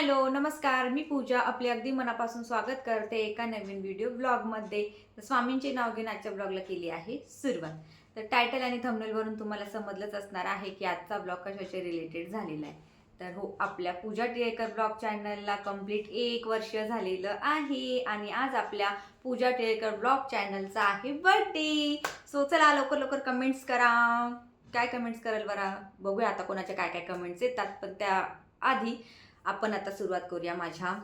Hello नमस्कार. मी पूजा. आपले अगदी मनापासून स्वागत करते एका नवीन व्हिडिओ ब्लॉगमध्ये स्वामींचे नाव घेऊन आजच्या ब्लॉगला केली आहे सुरुवात. तर टायटल आणि थंबनेलवरून तुम्हाला समजलंच असणार आहे की आजचा ब्लॉग कशाच्या रिलेटेड झालेला आहे. तर हो आपल्या पूजा टिळेकर ब्लॉग चॅनलला कंप्लीट एक वर्ष झालेलं आहे आणि आज आपल्या पूजा टिळेकर ब्लॉग चॅनलचा आहे बर्थडे सो चला लवकर लवकर कमेंट्स करा. काय कमेंट्स कराल बरा? बघूया आता कोणाच्या काय काय कमेंट्स येतात पण त्या आधी आपण आता सुरुवात करूया माझ्या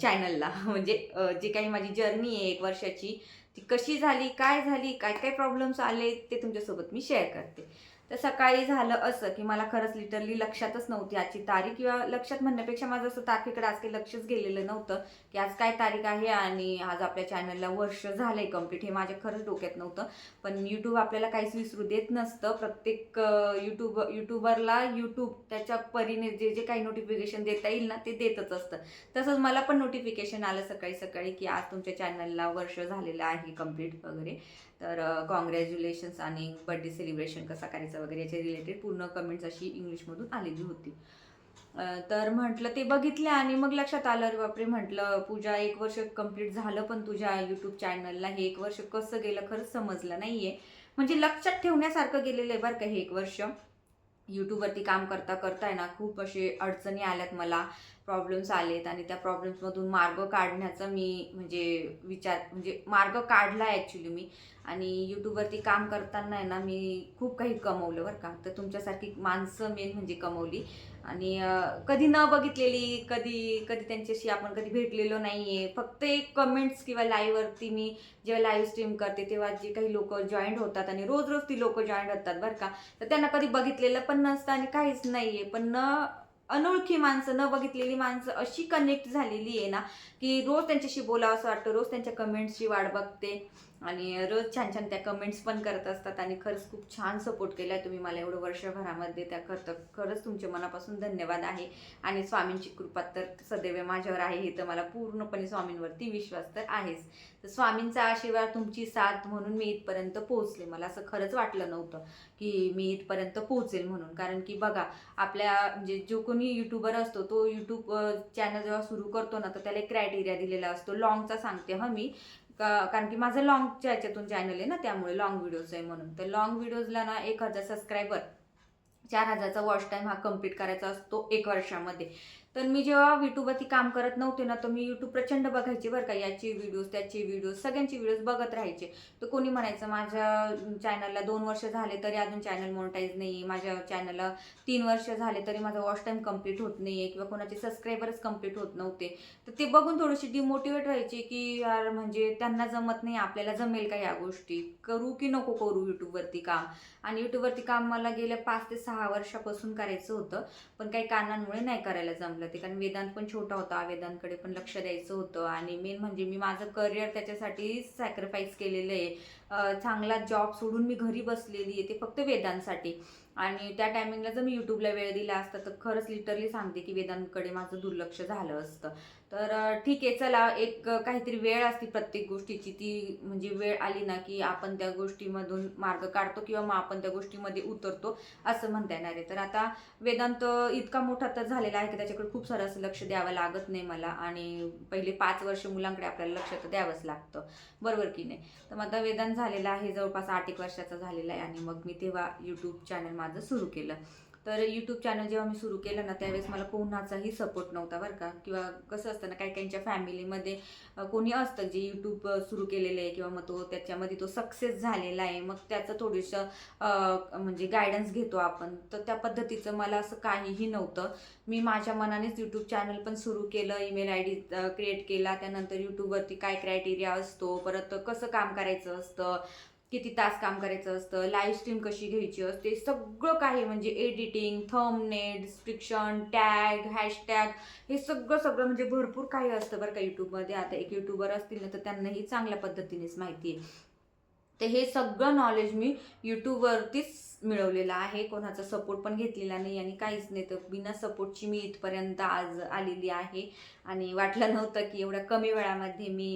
चॅनलला म्हणजे जी काही माझी जर्नी आहे एक वर्षाची ती कशी झाली काय झाली काय काय प्रॉब्लेम्स आले ते तुमच्यासोबत मी शेअर करते. तर सकाळी झालं असं की मला खरंच लिटरली लक्षातच नव्हती आजची तारीख. किंवा लक्षात म्हणण्यापेक्षा माझं असं तारखेकडे आज काही लक्षच गेलेलं नव्हतं की आज काय तारीख आहे आणि आज आपल्या चॅनलला वर्ष झालंय कंप्लीट हे माझ्या खरंच डोक्यात नव्हतं. पण यूट्यूब आपल्याला काहीच विसरू देत नसतं. प्रत्येक यूट्यूब यूट्यूबरला यूट्यूब त्याच्या परीने जे जे काही नोटिफिकेशन देता येईल ना ते देतच असतं. तसंच मला पण नोटिफिकेशन आलं सकाळी सकाळी की आज तुमच्या चॅनलला वर्ष झालेलं आहे कंप्लीट वगैरे. तर कॉंग्रॅच्युलेशन्स आणि बड्डे सेलिब्रेशन कसं करायचं वगैरे याच्या रिलेटेड पूर्ण कमेंट्स अशी इंग्लिशमधून आलेली होती. तर म्हटलं ते बघितलं आणि मग लक्षात आलं अरे बापरे! म्हटलं पूजा एक वर्ष कंप्लीट झालं पण तुझ्या यूट्यूब चॅनलला हे एक वर्ष कसं गेलं खरंच समजलं नाही आहे म्हणजे लक्षात ठेवण्यासारखं गेलेलं आहे बरं का हे एक वर्ष. यूट्यूबवरती काम करता करता आहे ना खूप असे अडचणी आल्यात मला प्रॉब्लेम्स आलेत आणि त्या प्रॉब्लेम्समधून मार्ग काढण्याचा मी म्हणजे विचार म्हणजे मार्ग काढला ॲक्च्युली मी. आणि यूट्यूबवरती काम करताना आहे ना मी खूप काही कमवलं बरं का. तर तुमच्यासारखी माणसं मेन म्हणजे कमवली. आणि कधी न बघितलेली कधी कधी त्यांच्याशी आपण कधी भेटलेलो नाही आहे फक्त एक कमेंट्स किंवा लाईव्हवरती मी जेव्हा लाईव्ह स्ट्रीम करते तेव्हा जे काही लोक जॉईंट होतात आणि रोज रोज ती लोक जॉईंट होतात बरं का. तर त्यांना कधी बघितलेलं पण नसतं आणि काहीच नाही आहे पण न अनोळखी माणसं न बघितलेली माणसं अशी कनेक्ट झालेली आहे ना की रोज त्यांच्याशी बोलावं असं वाटतं रोज त्यांच्या कमेंट्सची वाट बघते. आणि रोज छान छान त्या कमेंट्स पण करत असतात आणि खरंच खूप छान सपोर्ट केला आहे तुम्ही मला एवढं वर्षभरामध्ये. त्या करतं खरंच तुमचे मनापासून धन्यवाद आहे. आणि स्वामींची कृपा तर सदैव माझ्यावर आहे हे तर मला पूर्णपणे स्वामींवरती विश्वास तर आहेच. तर स्वामींचा आशीर्वाद तुमची साथ म्हणून मी इथपर्यंत पोहोचले. मला असं खरंच वाटलं नव्हतं की मी इथपर्यंत पोहोचेल म्हणून. कारण की बघा आपल्या म्हणजे जो कोणी युट्यूबर असतो तो यूट्यूब चॅनल जेव्हा सुरू करतो ना तर त्याला एक क्रायटेरिया दिलेला असतो. लॉंगचा सांगते हं मी. का- कारण की माझं लॉंगच्या ह्याच्यातून चॅनल आहे ना त्यामुळे लॉंग व्हिडिओज आहे म्हणून. तर लॉंग व्हिडिओजला ना एक हजार सबस्क्रायबर चार हजारचा वॉच टाईम हा कंप्लीट करायचा असतो एक वर्षामध्ये. तर मी जेव्हा युट्यूबवरती काम करत नव्हते ना तर मी यूट्यूब प्रचंड बघायचे बरं का. याची व्हिडिओज त्याची व्हिडिओज सगळ्यांची व्हिडिओज बघत राहायचे. तर कोणी म्हणायचं माझ्या चॅनलला दोन वर्ष झाले तरी अजून चॅनल मोनिटाईज नाही आहे माझ्या चॅनलला तीन वर्ष झाले तरी माझा वॉच टाईम कंप्लीट होत नाही आहे किंवा कोणाचे सबस्क्रायबरच कंप्लीट होत नव्हते. तर ते बघून थोडीशी डिमोटिवेट व्हायची की यार म्हणजे त्यांना जमत नाही आपल्याला जमेल का या गोष्टी? करू की नको करू यूट्यूबवरती काम? आणि यूट्यूबवरती काम मला गेल्या पाच ते सहा वर्षापासून करायचं होतं पण काही कारणांमुळे नाही करायला जमलं. ते. कारण वेदांत पण छोटा होता वेदांतकडे पण लक्ष द्यायचं होतं. आणि मेन म्हणजे मी माझं करिअर त्याच्यासाठी सॅक्रिफाईस केलेलं आहे. चांगला जॉब सोडून मी घरी बसलेली आहे ते फक्त वेदांसाठी आणि त्या टायमिंगला जर मी यूट्यूबला वेळ दिला असता तर खरंच लिटरली सांगते की वेदांकडे माझं दुर्लक्ष झालं असतं. तर ठीक आहे चला एक काहीतरी वेळ असते प्रत्येक गोष्टीची ती म्हणजे वेळ आली ना की आपण त्या गोष्टीमधून मार्ग काढतो किंवा मग आपण त्या गोष्टीमध्ये उतरतो असं म्हणता येणार आहे. तर आता वेदांत इतका मोठा तर झालेला आहे की त्याच्याकडे खूप सारं असं लक्ष द्यावं लागत नाही मला आणि पहिले पाच वर्ष मुलांकडे आपल्याला लक्ष तर द्यावंच लागतं. बरोबर की नाही? तर मग आता वेदांत झालेला आहे जवळपास आठ एक वर्षाचा झालेला आहे आणि मग मी तेव्हा यूट्यूब चॅनल माझं सुरू केलं. तर यूट्यूब चॅनल जेव्हा मी सुरू केलं ना त्यावेळेस मला कोणाचाही सपोर्ट नव्हता बरं का. किंवा कसं असतं ना काही काहींच्या फॅमिलीमध्ये कोणी असतं जे यूट्यूब सुरू केलेलं आहे किंवा मग तो त्याच्यामध्ये तो सक्सेस झालेला आहे. मग त्याचं थोडंसं म्हणजे गायडन्स घेतो आपण. तर त्या पद्धतीचं मला असं काहीही नव्हतं. मी माझ्या मनानेच यूट्यूब चॅनल पण सुरू केलं ईमेल आय डी क्रिएट केला. त्यानंतर यूट्यूबवरती काय क्रायटेरिया असतो परत कसं काम करायचं असतं किती तास काम करायचं असतं लाईव्ह स्ट्रीम कशी घ्यायची असते सगळं काही म्हणजे editing thumbnail description tag hashtag हे सगळं सगळं म्हणजे भरपूर काही असतं बरं का यूट्यूबमध्ये आता एक युट्यूबर असतील ना तर त्यांनाही चांगल्या पद्धतीनेच माहिती आहे. तर हे सगळं नॉलेज मी यूट्यूबवरतीच मिळवलेलं आहे. कोणाचा सपोर्ट पण घेतलेला नाही आणि काहीच नाही. तर बिना सपोर्टची मी इथपर्यंत आज आलेली आहे. आणि वाटलं नव्हतं की एवढ्या कमी वेळामध्ये मी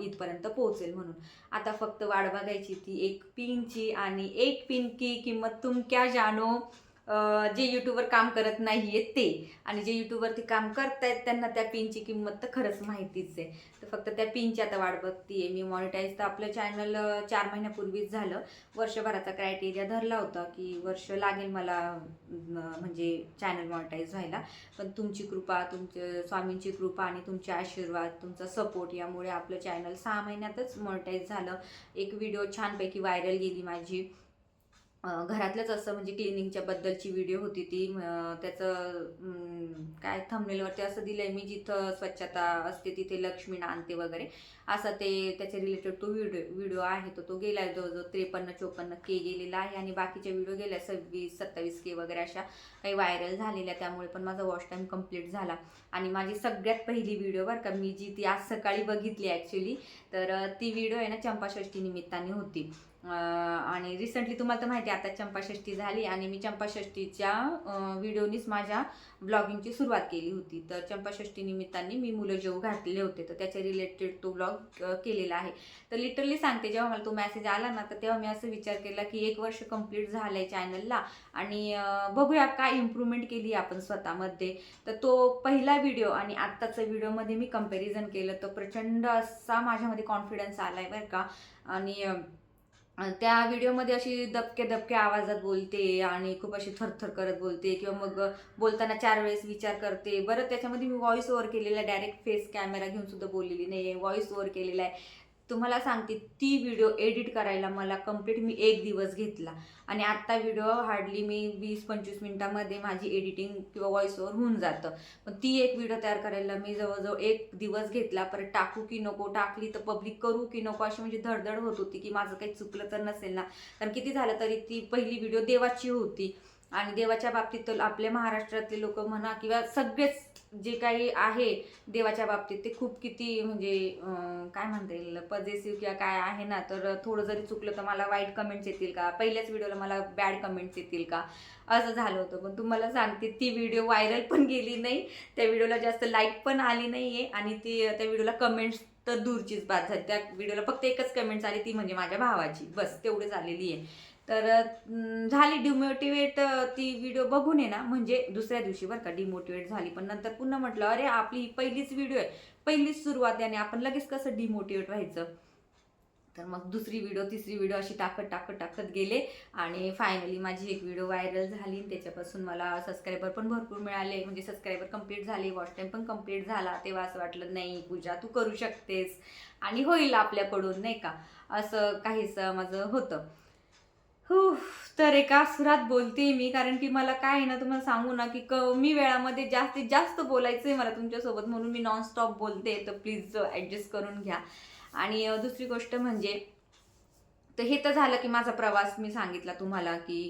इथपर्यंत पोहोचेल म्हणून. आता फक्त वाढ बघायची ती एक पिनची आणि एक पिन की किंमत तुमक्या जाणो. जानो जे यूट्यूबवर काम करत नाही आहेत ते. आणि जे यूट्यूबवरती काम करतायत त्यांना त्या पिनची किंमत तर खरंच माहितीच आहे. तर फक्त त्या पिनची आता वाट बघतीये. मी मॉनिटाईज तर आपलं चॅनल चार महिन्यापूर्वीच झालं. वर्षभराचा क्रायटेरिया धरला होता की वर्ष लागेल मला म्हणजे चॅनल मॉनिटाईज व्हायला. पण तुमची कृपा तुमचे स्वामींची कृपा आणि तुमचे आशीर्वाद तुमचा सपोर्ट यामुळे आपलं चॅनल सहा महिन्यातच मॉनिटाईज झालं. एक व्हिडिओ छानपैकी व्हायरल गेली माझी. घरातलंच असं म्हणजे क्लिनिंगच्या बद्दलची व्हिडिओ होती ती. त्याचं काय थंबनेलवरती असं दिलंय मी जिथं स्वच्छता असते तिथे लक्ष्मी आणते वगैरे. असं ते त्याच्या रिलेटेड तो व्हिडिओ व्हिडिओ आहे तो तो गेला आहे जवळजवळ त्रेपन्न चोपन्न के गेलेला आहे. आणि बाकीचे व्हिडिओ गेल्या सव्वीस सत्तावीस के वगैरे अशा काही व्हायरल झालेल्या त्यामुळे पण माझा वॉच टाईम कंप्लीट झाला. आणि माझी सगळ्यात पहिली व्हिडिओ बरं का मी जी ती आज सकाळी बघितली ॲक्च्युली तर ती व्हिडिओ आहे ना चंपाषष्ठी निमित्ताने होती. आणि रिसेंटली तुम्हाला तर माहिती आहे आता चंपाषष्ठी झाली आणि मी चंपाषष्ठीच्या व्हिडिओनीच माझ्या ब्लॉगिंगची सुरुवात केली होती. तर चंपाषष्ठी निमित्ताने मी मुलं जेव घातले होते तर त्याच्या रिलेटेड तो ब्लॉग केलेला आहे. तर लिटरली सांगते जेव्हा मला तो मेसेज आला ना तर तेव्हा मी असं विचार केला की एक वर्ष कंप्लीट झालं आहे चॅनलला आणि बघूया काय इम्प्रूव्हमेंट केली आपण स्वतःमध्ये. तर तो पहिला व्हिडिओ आणि आत्ताचा व्हिडिओमध्ये मी कंपॅरिझन केलं तर प्रचंड असा माझ्यामध्ये कॉन्फिडन्स आला आहे बरं का. आणि त्या व्हिडिओमध्ये अशी दबके दबके आवाजात बोलते आणि खूप अशी थरथर करत बोलते किंवा मग बोलताना चार वेळेस विचार करते. बरं त्याच्यामध्ये मी व्हॉइस ओव्हर केलेला आहे. डायरेक्ट फेस कॅमेरा घेऊन सुद्धा बोललेली नाही आहे व्हॉइस ओव्हर केलेला आहे. तुम्हाला सांगते ती व्हिडिओ एडिट करायला मला कंप्लीट मी एक दिवस घेतला. आणि आत्ता व्हिडिओ हार्डली मी वीस पंचवीस मिनटामध्ये माझी एडिटिंग किंवा व्हॉइस होऊन जातं. पण ती एक व्हिडिओ तयार करायला मी जवळजवळ एक दिवस घेतला. परत टाकू की नको टाकली तर पब्लिक करू की नको अशी म्हणजे धडधड होत होती की माझं काही चुकलं तर नसेल ना. कारण किती झालं तरी ती पहिली व्हिडिओ देवाची होती. आणि देवाच्या बाबतीत तर आपल्या महाराष्ट्रातले लोक म्हणा किंवा सगळेच जे काही आहे देवाच्या बाबतीत ते खूप किती म्हणजे काय म्हणता येईल पजेसिव्ह किंवा काय आहे ना तर थोडं जरी चुकलं तर मला वाईट कमेंट्स येतील का? पहिल्याच व्हिडिओला मला बॅड कमेंट्स येतील का? असं झालं होतं. पण तुम्हाला सांगते ती व्हिडिओ व्हायरल पण गेली नाही त्या व्हिडिओला जास्त लाईक पण आली नाही आहे आणि ती त्या व्हिडिओला कमेंट्स तर दूरचीच बात झाली. त्या व्हिडिओला फक्त एकच कमेंट्स आली ती म्हणजे माझ्या भावाची. बस तेवढी झालेली आहे. तर झाली डिमोटिवेट ती व्हिडिओ बघून आहे ना. म्हणजे दुसऱ्या दिवशी बरं का डिमोटिवेट झाली. पण नंतर पुन्हा म्हटलं अरे आपली ही पहिलीच व्हिडिओ आहे. पहिलीच सुरुवात आहे आणि आपण लगेच कसं डिमोटिवेट व्हायचं? तर मग दुसरी व्हिडिओ तिसरी व्हिडिओ अशी टाकत टाकत टाकत गेले. आणि फायनली माझी एक व्हिडिओ व्हायरल झाली आणि त्याच्यापासून मला सबस्क्रायबर पण भरपूर मिळाले. म्हणजे सबस्क्रायबर कंप्लीट झाले वॉच टाईम पण कंप्लीट झाला. तेव्हा असं वाटलं नाही पूजा तू करू शकतेस. आणि होईल आपल्याकडून नाही का? असं काहीसं माझं होतं. तर एका सुरात बोलते मी कारण की मला काय आहे ना तुम्हाला सांगू ना की कमी वेळामध्ये जास्तीत जास्त बोलायचं आहे मला तुमच्यासोबत म्हणून मी नॉनस्टॉप बोलते. तर प्लीज ॲडजस्ट करून घ्या. आणि दुसरी गोष्ट म्हणजे तर हे तर झालं की माझा प्रवास मी सांगितला तुम्हाला की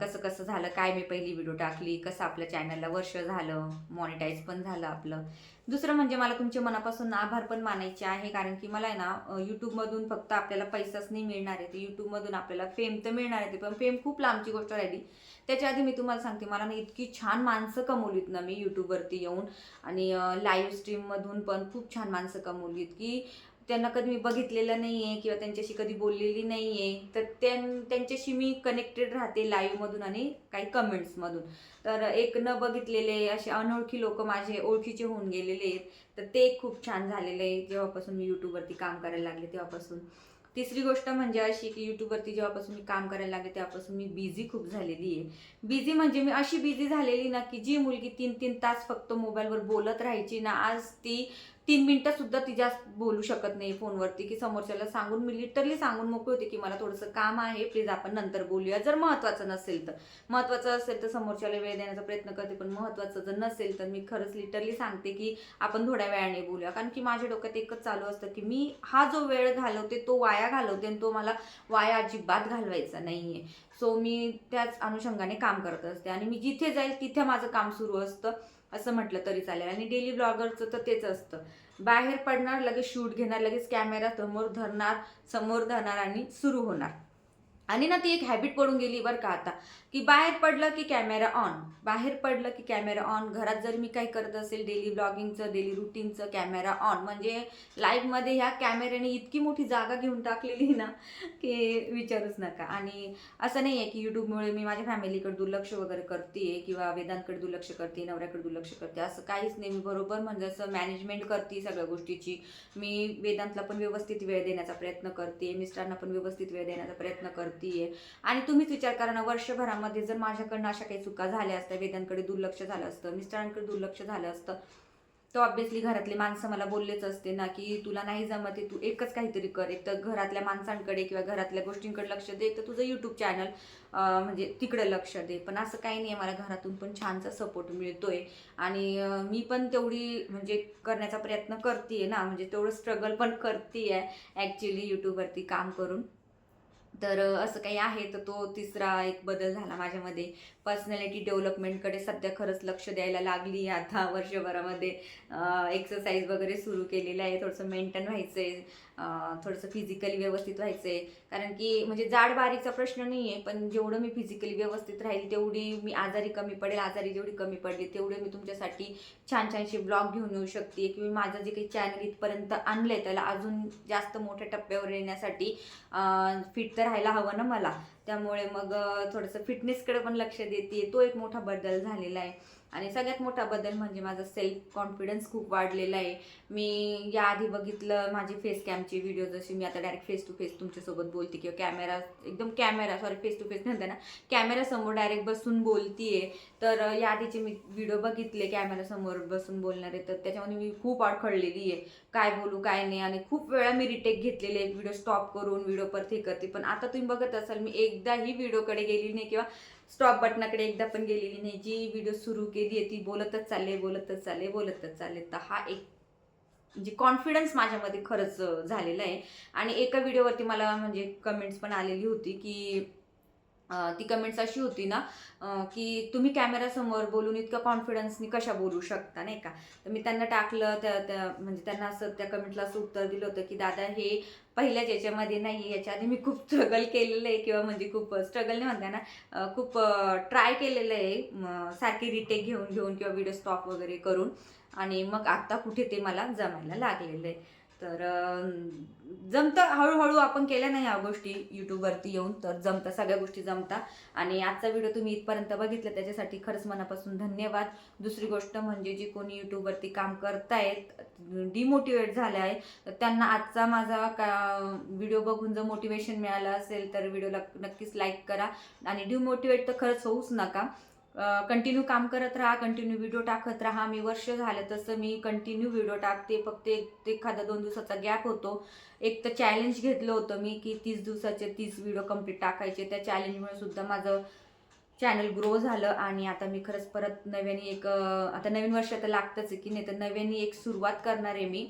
कसं कसं झालं काय मी पहिली व्हिडिओ टाकली कसं आपल्या चॅनलला वर्ष झालं मॉनिटाईज पण झालं आपलं. दुसरं म्हणजे मला तुमच्या मनापासून आभार पण मानायचे आहे कारण की मला आहे ना यूट्यूबमधून फक्त आपल्याला पैसाच नाही मिळणार आहे. ते यूट्यूबमधून आपल्याला फेम तर मिळणार आहे ते पण फेम खूप लांबची गोष्ट राहिली. त्याच्या आधी मी तुम्हाला सांगते मला ना इतकी छान माणसं कमवलीत ना मी यूट्यूबवरती येऊन. आणि लाईव्ह स्ट्रीममधून पण खूप छान माणसं कमवलीत की त्यांना कधी मी बघितलेलं नाही आहे किंवा त्यांच्याशी कधी बोललेली नाही आहे तर त्यां त्यांच्याशी मी कनेक्टेड राहते लाईव्हमधून आणि काही कमेंट्समधून तर एक न बघितलेले असे अनोळखी लोक माझे ओळखीचे होऊन गेलेले आहेत. तर ते खूप छान झालेलं आहे. जेव्हापासून मी यूट्यूबवरती काम करायला लागले तेव्हापासून. तिसरी गोष्ट म्हणजे अशी की यूट्यूबवरती जेव्हापासून मी काम करायला लागले तेव्हापासून मी बिझी खूप झालेली आहे. बिझी म्हणजे मी अशी बिझी झालेली ना की जी मुलगी तीन तीन तास फक्त मोबाईलवर बोलत राहायची ना आज ती तीन मिनटं सुद्धा ती जास्त बोलू शकत नाही फोनवरती की समोरच्याला सांगून मी लिटरली सांगून मोकळी होते की मला थोडंसं काम आहे प्लीज आपण नंतर बोलूया. जर महत्त्वाचं नसेल तर. महत्त्वाचं असेल तर समोरच्याला वेळ देण्याचा प्रयत्न करते पण महत्त्वाचं जर नसेल तर मी खरंच लिटरली सांगते की आपण थोड्या वेळाने बोलूया. कारण की माझ्या डोक्यात एकच चालू असतं की मी हा जो वेळ घालवते तो वाया घालवते आणि तो मला वाया अजिबात घालवायचा नाही आहे सो मी त्याच अनुषंगाने काम करत असते आणि मी जिथे जाईल तिथे माझं काम सुरू असतं. असं म्हटलं तरी चालेल. आणि डेली ब्लॉगरचं तर तेच असतं. बाहेर पडणार लगेच शूट घेणार लगेच कॅमेरा समोर धरणार समोर धरणार आणि सुरू होणार. आणि ना ती एक हॅबिट पडून गेली बरं का आता. की बाहेर पडलं की कॅमेरा ऑन. बाहेर पडलं की कॅमेरा ऑन. घरात जर मी काही करत असेल डेली ब्लॉगिंगचं डेली रुटीनचं कॅमेरा ऑन. म्हणजे लाईफमध्ये ह्या कॅमेऱ्याने इतकी मोठी जागा घेऊन टाकलेली ना की विचारूच नका. आणि असं नाही आहे की यूट्यूबमुळे मी माझ्या फॅमिलीकडे दुर्लक्ष वगैरे करते किंवा वेदांकडे दुर्लक्ष करते नवऱ्याकडे दुर्लक्ष करते असं काहीच नाही. मी बरोबर म्हणजे असं मॅनेजमेंट करते सगळ्या गोष्टीची. मी वेदांतला पण व्यवस्थित वेळ देण्याचा प्रयत्न करते मिस्टरांना पण व्यवस्थित वेळ देण्याचा प्रयत्न करते आणि तुम्हीच विचार करा ना वर्षभरामध्ये जर माझ्याकडनं अशा काही चुका झाल्या असत्या वेदांकडे दुर्लक्ष झालं असतं मिस्टरांकडे दुर्लक्ष झालं असतं तर ऑब्व्हियसली घरातली माणसं मला बोललेच असते ना की तुला नाही जमत आहे, तू एकच काहीतरी कर. एक तर घरातल्या माणसांकडे किंवा घरातल्या गोष्टींकडे लक्ष दे तर तुझं यूट्यूब चॅनल म्हणजे तिकडे लक्ष दे. पण असं काही नाही आहे मला घरातून पण छानसा सपोर्ट मिळतोय. आणि मी पण तेवढी म्हणजे करण्याचा प्रयत्न करते ना म्हणजे तेवढं स्ट्रगल पण करते आहे ॲक्च्युली यूट्यूबवरती काम करून. तर असं काही आहे तर तो तिसरा एक बदल झाला माझ्यामध्ये. पर्सनॅलिटी डेव्हलपमेंटकडे सध्या खरंच लक्ष द्यायला लागली आहे आता वर्षभरामध्ये. एक्सरसाइज वगैरे सुरू केलेलं आहे. थोडंसं मेंटेन व्हायचं आहे थोडंसं फिजिकली व्यवस्थित व्हायचं आहे कारण की म्हणजे जाड बारीकचा प्रश्न नाही आहे पण जेवढं मी फिजिकली व्यवस्थित राहील तेवढी मी आजारी कमी पडेल. आजारी जेवढी कमी पडली तेवढे मी तुमच्यासाठी छान छानशी ब्लॉग घेऊन येऊ शकते. किंवा माझं जे काही चॅनल इथपर्यंत आणलं आहे त्याला अजून जास्त मोठ्या टप्प्यावर येण्यासाठी फिट तर राहायला हवं ना मला. त्यामुळे मग थोडंसं फिटनेसकडे पण लक्ष देते. तो एक मोठा बदल झालेला आहे. आणि सगळ्यात मोठा बदल म्हणजे माझा सेल्फ कॉन्फिडन्स खूप वाढलेला आहे. मी याआधी बघितलं माझी फेस कॅमची व्हिडिओ जशी मी आता डायरेक्ट फेस टू फेस तुमच्यासोबत बोलते किंवा कॅमेरा एकदम camera sorry face to face म्हणते ना कॅमेरासमोर डायरेक्ट बसून बोलतीये. तर याआधीचे मी व्हिडिओ बघितले कॅमेरासमोर बसून बोलणारे. तर त्याच्यामध्ये मी खूप अडखळलेली आहे. काय बोलू काय नाही. आणि खूप वेळा मी रिटेक घेतलेले एक व्हिडिओ स्टॉप करून व्हिडिओ परत हे करते. पण आता तुम्ही बघत असाल मी एकदाही व्हिडिओकडे गेली नाही किंवा स्टॉप बटनाकडे एकदा पण गेलेली नाही. जी व्हिडिओ सुरू केली आहे ती बोलतच चालले बोलतच चालले बोलतच चालले तर हा एक म्हणजे कॉन्फिडन्स माझ्यामध्ये खरंच झालेला आहे. आणि एका व्हिडिओवरती मला म्हणजे कमेंट्स पण आलेली होती की ती कमेंट्स अशी होती ना की तुम्ही कॅमेरासमोर बोलून इतक्या कॉन्फिडन्सनी कशा बोलू शकता नाही का? तर मी त्यांना टाकलं त्या त्या म्हणजे त्यांना असं त्या कमेंटला असं उत्तर दिलं होतं की दादा हे पहिल्याच याच्यामध्ये नाही याच्या आधी मी खूप स्ट्रगल केलेलं आहे किंवा म्हणजे खूप स्ट्रगल नाही म्हणता ना खूप ट्राय केलेलं आहे सारखी रिटेक घेऊन घेऊन किंवा व्हिडिओ स्टॉप वगैरे करून आणि मग आत्ता कुठे ते मला जमायला लागलेलं आहे. तर जमतं. हळूहळू आपण केल्या नाही ह्या गोष्टी यूट्यूबवरती येऊन तर जमतं. सगळ्या गोष्टी जमतात आणि आजचा व्हिडिओ तुम्ही इथपर्यंत बघितला. त्याच्यासाठी खरंच मनापासून धन्यवाद. दुसरी गोष्ट म्हणजे जी कोणी यूट्यूबवरती काम करतायत डिमोटिवेट झाले आहे तर त्यांना आजचा माझा का व्हिडिओ बघून जर मोटिवेशन मिळालं असेल तर व्हिडिओला नक्कीच लाईक करा. आणि डिमोटिवेट तर खरंच होऊच नका. कंटिन्यू काम करत राहा कंटिन्यू व्हिडिओ टाकत राहा. मी वर्ष झालं तसं मी कंटिन्यू व्हिडिओ टाकते. फक्त एक एखादा दोन दिवसाचा गॅप होतो. एक तर चॅलेंज घेतलं होतं मी की तीस दिवसाचे तीस व्हिडिओ कंप्लीट टाकायचे. त्या चॅलेंजमुळे सुद्धा माझं चॅनल ग्रो झालं आणि आता मी खरंच परत नव्याने एक आता नवीन वर्ष तर लागतंच आहे की नाही तर नव्याने एक सुरुवात करणार आहे मी.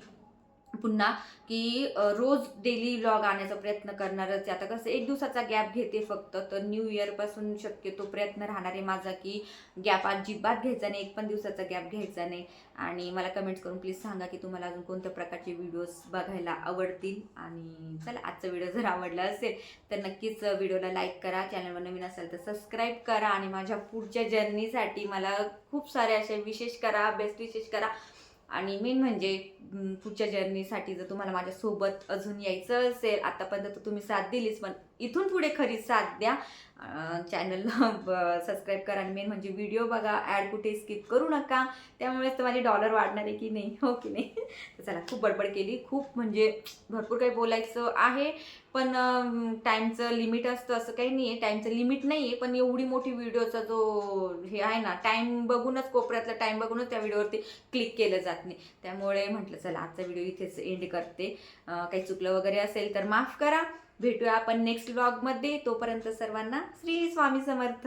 पुन्हा की रोज डेली व्लॉग आणायचा प्रयत्न करणारच आहे. आता कसं एक दिवसाचा गॅप घेते फक्त तर न्यू इयरपासून शक्यतो प्रयत्न राहणार आहे माझा की गॅप अजिबात घ्यायचा नाही एक पण दिवसाचा गॅप घ्यायचा नाही. आणि मला कमेंट्स करून प्लीज सांगा की तुम्हाला अजून कोणत्या प्रकारचे व्हिडिओज बघायला आवडतील. आणि चला आजचा व्हिडिओ जर आवडला असेल तर नक्कीच व्हिडिओला लाईक करा. चॅनलवर नवीन असेल तर सबस्क्राईब करा. आणि माझ्या पुढच्या जर्नीसाठी मला खूप सारे असे विशेष करा बेस्ट विशेष करा. आणि मेन म्हणजे पुढच्या जर्नीसाठी जर तुम्हाला माझ्यासोबत अजून यायचं असेल आतापर्यंत तर तुम्ही साथ दिलीच पण इथून पुढे खरी साथ द्या. चॅनलला सबस्क्राईब करा आणि मेन म्हणजे व्हिडिओ बघा ॲड कुठे स्किप करू नका. त्यामुळेच तर माझे डॉलर वाढणार आहे की नाही हो की नाही? तर चला खूप बडबड केली. खूप म्हणजे भरपूर काही बोलायचं आहे पण टाईमचं लिमिट असतं असं काही नाही आहे टाईमचं लिमिट नाही आहे पण एवढी मोठी व्हिडिओचा जो हे आहे ना टाईम बघूनच कोपऱ्यातला टाईम बघूनच त्या व्हिडिओवरती क्लिक केलं जात नाही. त्यामुळे म्हटलं चला आजचा व्हिडिओ इथेच एंड करते. काही चुकलं वगैरे असेल तर माफ करा. भेटूया आपण नेक्स्ट व्लॉगमध्ये तोपर्यंत सर्वांना श्री स्वामी समर्थ.